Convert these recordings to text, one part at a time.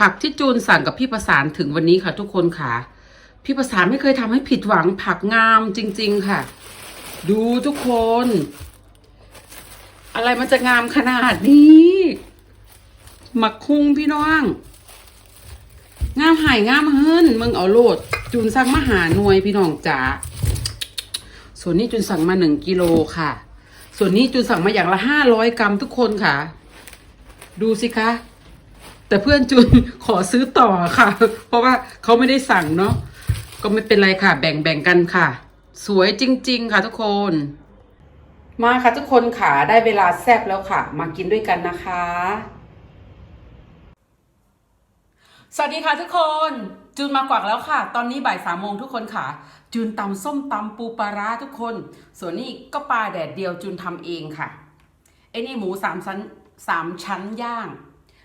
ผักที่จูนสั่งกับพี่ประสานถึงวันนี้ค่ะทุกคนค่ะ พี่ประสานไม่เคยทำให้ผิดหวังผักงามจริง ๆ ค่ะ ดูทุกคน อะไรมันจะงามขนาดนี้หมักคุงพี่น้องงามหายงามเฮิรนมึงเอาโลด จูนสั่งมาหาหน่วยพี่น้องจ๋าส่วนนี้จูนสั่งมาหนึ่งกิโลค่ะ ส่วนนี้จูนสั่งมาอย่างละห้าร้อยกรัมทุกคนค่ะ ดูสิคะ แต่เพื่อนจูนขอซื้อต่อค่ะ เพราะว่าเขาไม่ได้สั่งเนาะก็ไม่เป็นไรค่ะ แบ่งแบ่งกันค่ะ สวยจริง ๆ ค่ะทุกคน มาค่ะทุกคนค่ะได้เวลาแซบแล้วค่ะ มากินด้วยกันนะคะ สวัสดีค่ะทุกคนจูนมากวักแล้วค่ะ ตอนนี้บ่ายสามโมงทุกคนค่ะ จูนตำส้มตำปูปลาร้าทุกคน ส่วนนี้ก็ปลาแดดเดียวจูนทำเองค่ะไอ้นี่หมูสามชั้นสามชั้นย่าง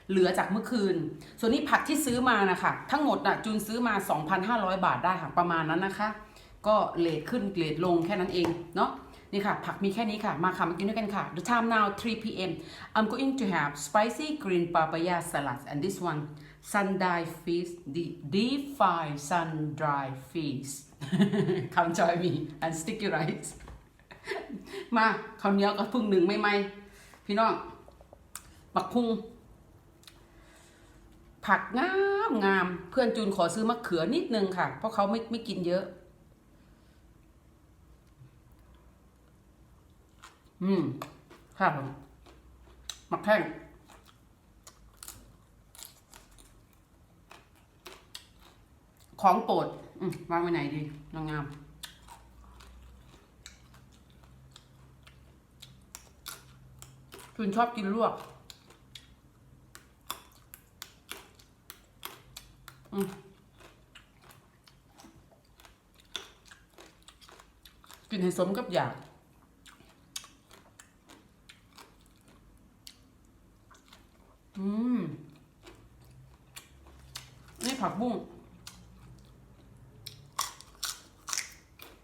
เหลือจากเมื่อคืน ส่วนนี้ผักที่ซื้อมานะคะทั้งหมดน่ะจูนซื้อมา 2,500 บาทได้ค่ะประมาณนั้นนะคะ ก็เลทขึ้นเลทลงแค่นั้นเองเนาะนี่ค่ะ ผักมีแค่นี้ค่ะ มาค่ะ มากินด้วยกันค่ะ The time now 3 p.m. I'm going to have spicy green papaya salad and this one sun dried fish deep deep fried sun dried fish come join me and sticky rice มาข้าวเหนียวกับพึ่งหนึ่งไม่ไหมพี่น้องบักคุง ผักงามงาม เพื่อนจูนขอซื้อมะเขือนิดนึงค่ะ เพราะเขาไม่ไม่กินเยอะ อืมค่ะผมมักแข้งของโปรดวางไว้ไหนดีนางงามจูนชอบกินลวก กินให้สมกับอยากอืม นี่ผักบุ้ง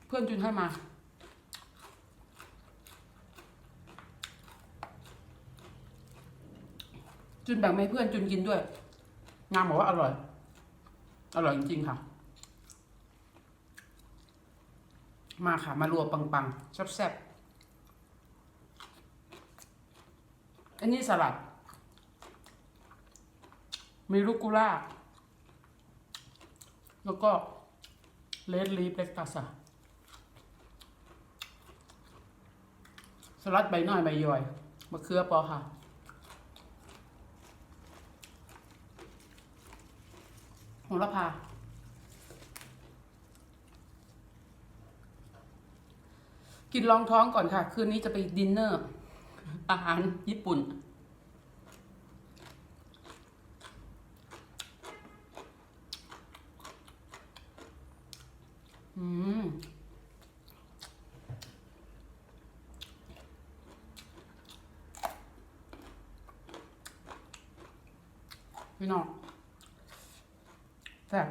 เพื่อนจุนให้มา จุนแบ่งให้เพื่อนจุนกินด้วย งามบอกว่าอร่อย อร่อยจริงๆค่ะ มาค่ะ มารัวปังๆแซ่บๆอันนี้สลัด มีลูกกุล่า แล้วก็เลดลีฟเล็กตัสอะสลัดใบน้อยใบย่อยมะเขือปอค่ะ หระพา กินรองท้องก่อนค่ะ คืนนี้จะไปดินเนอร์ อาหารญี่ปุ่น อืมพี่น้อง แซ่บ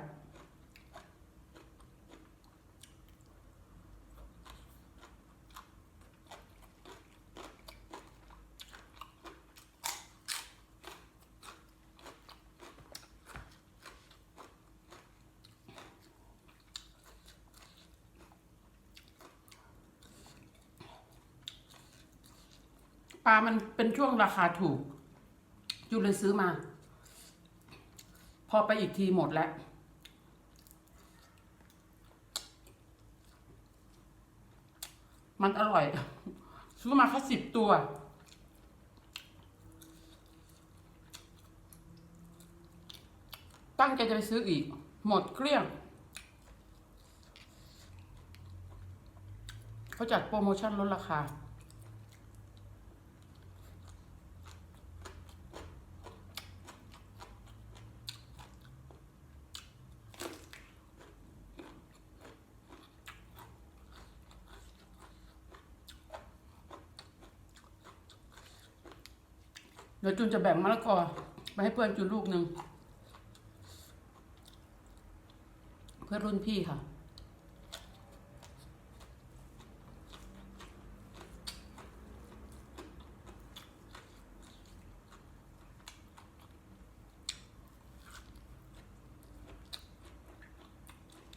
ปลามันเป็นช่วงราคาถูกจูเลยซื้อมา พอไปอีกทีหมดแล้ว มันอร่อย ซื้อมาแค่สิบตัว ตั้งใจจะไปซื้ออีก หมดเกลี้ยงเขาจัดโปรโมชั่นลดราคา ดี๋ยวจุนจะแบ่งมะละกอไปให้เพื่อนจุนลูกหนึ่งเพื่อรุ่นพี่ค่ะ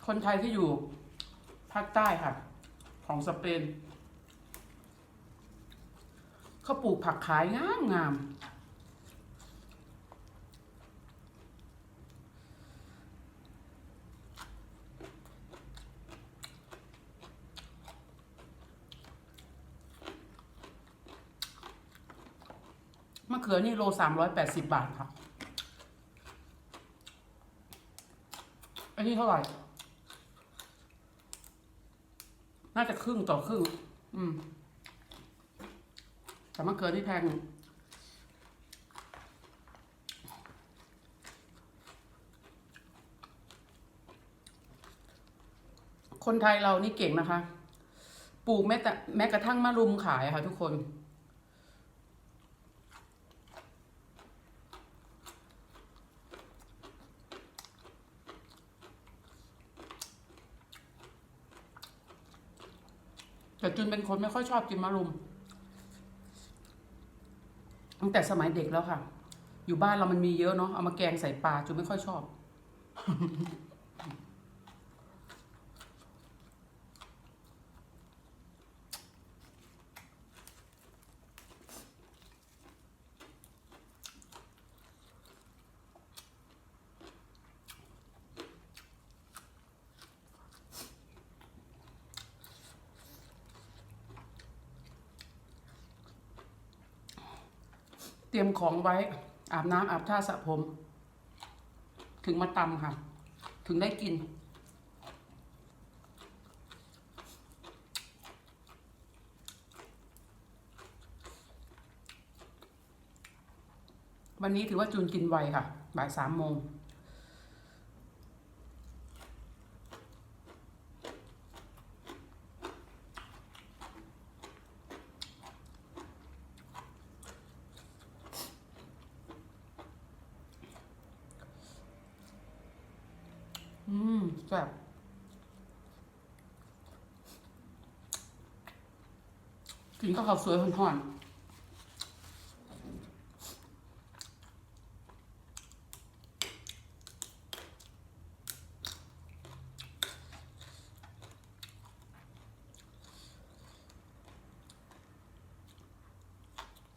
คนไทยที่อยู่ภาคใต้ค่ะ ของสเปนเขาปลูกผักขายงามงาม มะเขือนี่โลสามร้อยแปดสิบบาทครับ อันนี้เท่าไหร่ น่าจะครึ่งต่อครึ่ง อืม แต่มะเขือที่แพงคนไทยเรานี่เก่งนะคะ ปลูกแม้แต่แม้กระทั่งมะรุมขายค่ะทุกคน แต่จุน เป็นคนไม่ค่อยชอบกินมะรุม ตั้งแต่สมัยเด็กแล้วค่ะ อยู่บ้านเรามันมีเยอะเนาะเอามาแกงใส่ปลาจูไม่ค่อยชอบ เตรียมของไว้ อาบน้ำอาบท่าสระผม ถึงมาตำค่ะ ถึงได้กิน วันนี้ถือว่าจูนกินไวค่ะ บ่ายสามโมง อืมแซ่บกินก็ข้าวสวยห่อนๆ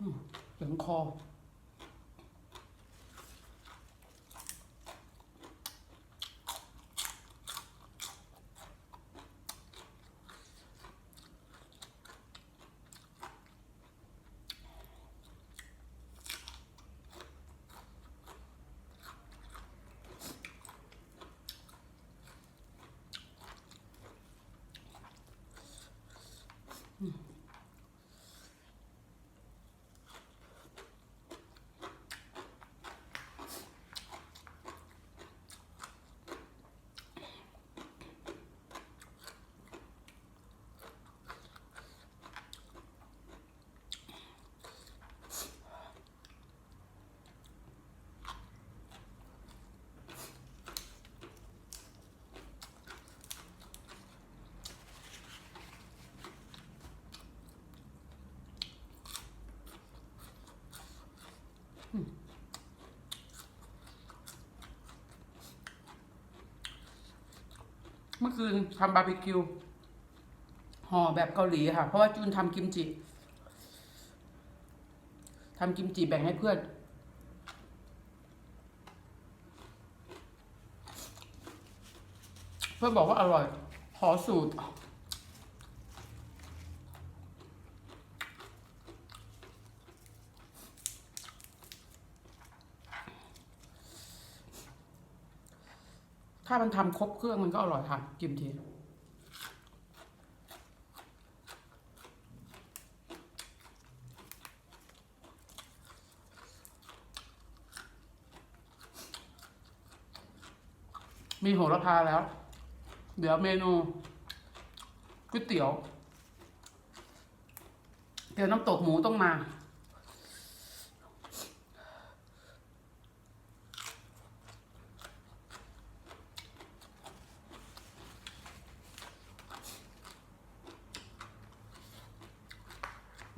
อืมเหลืองคอ มื่อคืนทำบาร์บีคิวห่อแบบเกาหลีค่ะ เพราะว่าจุนทำกิมจิทำกิมจิแบ่งให้เพื่อน เพื่อนบอกว่าอร่อย ขอสูตร ถ้ามันทำครบเครื่องมันก็อร่อยค่ะกิมจิมีโหระพาแล้ว เดี๋ยวเมนูก๋วยเตี๋ยว เดี๋ยวน้ำตกหมูต้องมา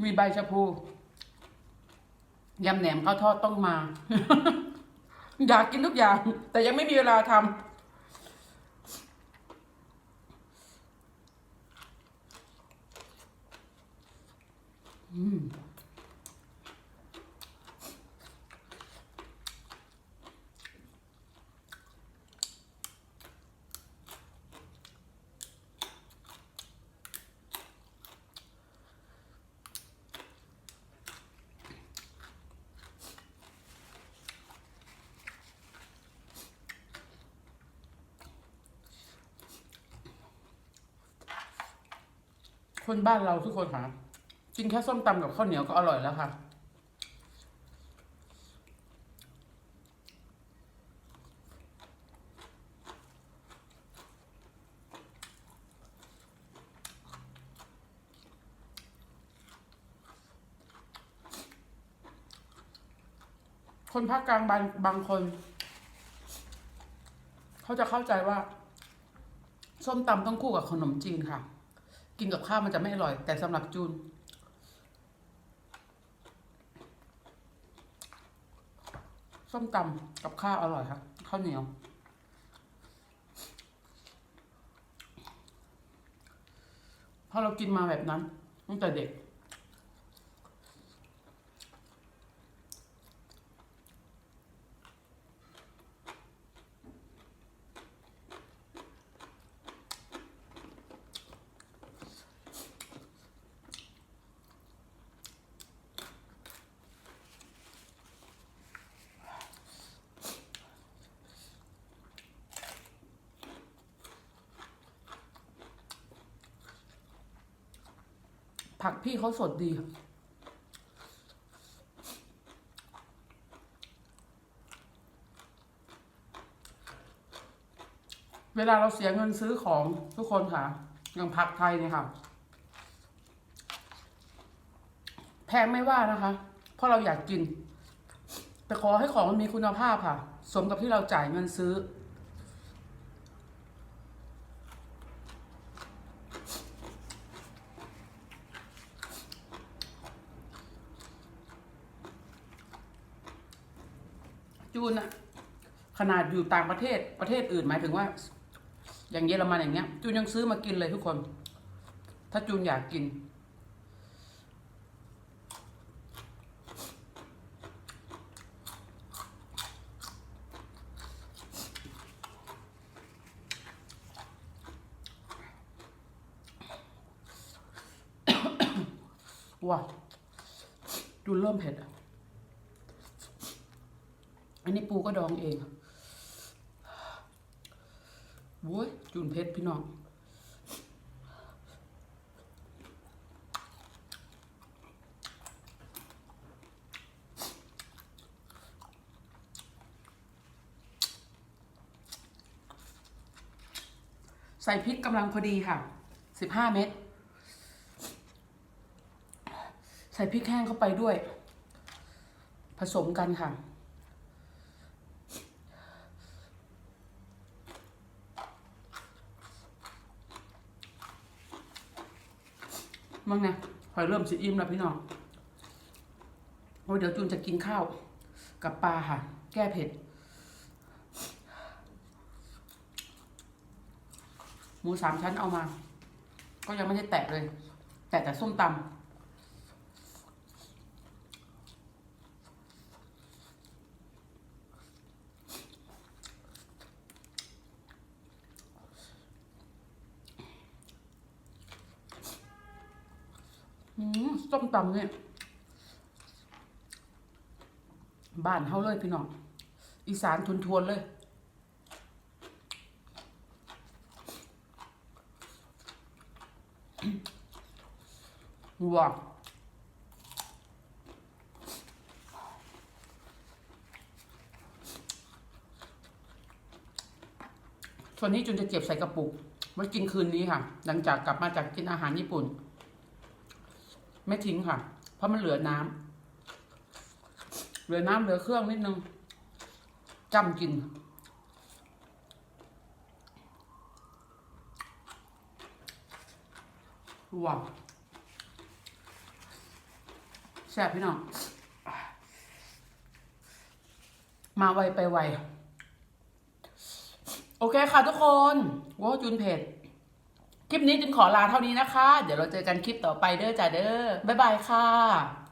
ีใบชะพูยำแหนมข้าวทอดต้องมา อยากกินทุกอย่าง แต่ยังไม่มีเวลาทำอืม คนบ้านเราทุกคนค่ะ กินแค่ส้มตำกับข้าวเหนียวก็อร่อยแล้วค่ะคนภาคกลางบางบางคน เขาจะเข้าใจว่า ส้มตำต้องคู่กับขนมจีนค่ะ กินกับข้าวมันจะไม่อร่อย แต่สำหรับจูน ส้มตำกับข้าวอร่อยครับข้าวเหนียว เพราะเรากินมาแบบนั้นตั้งแต่เด็ก ผักพี่เขาสดดี เวลาเราเสียเงินซื้อของทุกคนค่ะอย่างผักไทยเนี่ยค่ะ แพงไม่ว่านะคะ เพราะเราอยากกิน แต่ขอให้ของมันมีคุณภาพค่ะ สมกับที่เราจ่ายเงินซื้อ จูนอะขนาดอยู่ต่างประเทศประเทศอื่นหมายถึงว่า อย่างเยอรมันอย่างเงี้ย จูนยังซื้อมากินเลยทุกคน ถ้าจูนอยากกิน ว้าจูนเริ่มเผ็ดอะ อันนี้ปูก็ดองเองโว้ยจูนเพชรพี่น้องใส่พริกกำลังพอดีค่ะ สิบห้าเม็ด ใส่พริกแห้งเข้าไปด้วย ผสมกันค่ะ มั้งไงหอยเริ่มสิอิ่มแล้วพี่น้องโอ้ยเดี๋ยวจูนจะกินข้าวกับปลาค่ะ แก้เผ็ดหมูสามชั้นเอามา ก็ยังไม่ได้แตะเลย แตะแต่ส้มตำอืมส้ม ตำเนี่ยบ้านเฮาเลยพี่น้องอีสานทวนๆเลยว้าวส่วนนี้จุนจะเก็บใส่กระปุกไว้กินคืนนี้ค่ะ หลังจากกลับมาจากกินอาหารญี่ปุ่น ไม่ทิ้งค่ะ เพราะมันเหลือน้ำเหลือน้ำเหลือเครื่องนิดนึงจำกิน ว้าวแซ่บพี่น้อง มาไวไปไว โอเคค่ะทุกคนว้าวจุนเผ็ด คลิปนี้จึงขอลาเท่านี้นะคะ เดี๋ยวเราเจอกันคลิปต่อไปเด้อจ้าเด้อบ๊ายบายค่ะ